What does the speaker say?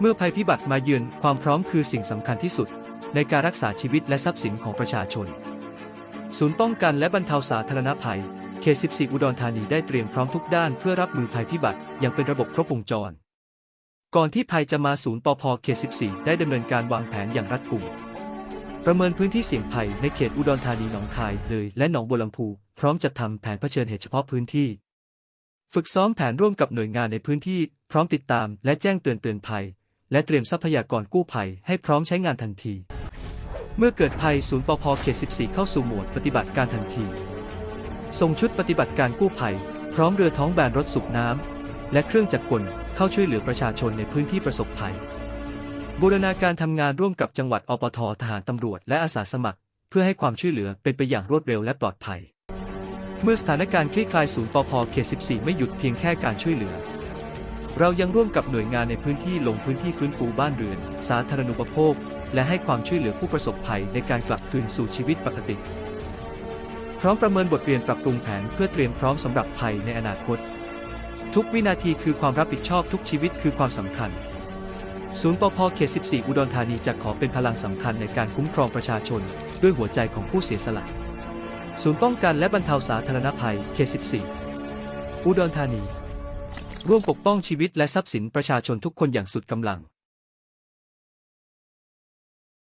เมื่อภัยพิบัติมาเยือนความพร้อมคือสิ่งสำคัญที่สุด ในการรักษาชีวิตและทรัพย์สินของประชาชน ศูนย์ป้องกันและบรรเทาสาธารณภัยเขต 14 อุดรธานีได้เตรียมพร้อมทุกด้านเพื่อรับมือภัยพิบัติอย่างเป็นระบบครบวงจร ก่อนที่ภัยจะมาศูนย์ปพเขต 14 ได้ดำเนินการวางแผนอย่างรัดกุม ประเมินพื้นที่เสี่ยงภัยในเขตอุดรธานีหนองคายเลยและหนองบัวลำพู พร้อมจัดทำแผนเผชิญเหตุเฉพาะพื้นที่ ฝึกซ้อมแผนร่วมกับหน่วยงานในพื้นที่ พร้อมติดตามและแจ้งเตือนเตือนภัย และเตรียมทรัพยากรกู้ภัยให้พร้อมใช้งานทันที เมื่อเกิดภัยศูนย์ปพเขต 14 เข้าสู่โหมดปฏิบัติการทันที ส่งชุดปฏิบัติการกู้ภัย พร้อมเรือท้องแบนรถสูบน้ำและเครื่องจักรกลเข้าช่วยเหลือประชาชนในพื้นที่ประสบภัย บูรณาการทำงานร่วมกับจังหวัดอปททหารตำรวจและอาสาสมัคร เพื่อให้ความช่วยเหลือเป็นไปอย่างรวดเร็วและปลอดภัย เมื่อสถานการณ์คลี่คลายศูนย์ปพเขต 14 ไม่หยุดเพียงแค่การช่วยเหลือ เรายังร่วมกับหน่วยงานในพื้นที่ลงพื้นที่ฟื้นฟูบ้านเรือน สาธารณูปโภค และให้ความช่วยเหลือผู้ประสบภัยในการกลับคืนสู่ชีวิตปกติ พร้อมประเมินบทเรียนปรับปรุงแผนเพื่อเตรียมพร้อมสำหรับภัยในอนาคต ทุกวินาทีคือความรับผิดชอบทุกชีวิตคือความสำคัญ ศูนย์ปพเขต 14 อุดรธานีจะขอเป็นพลังสำคัญในการคุ้มครองประชาชน ด้วยหัวใจของผู้เสียสละ ศูนย์ป้องกันและบรรเทาสาธารณภัยเขต 14 อุดรธานี ร่วมปกป้องชีวิตและทรัพย์สินประชาชนทุกคนอย่างสุดกำลัง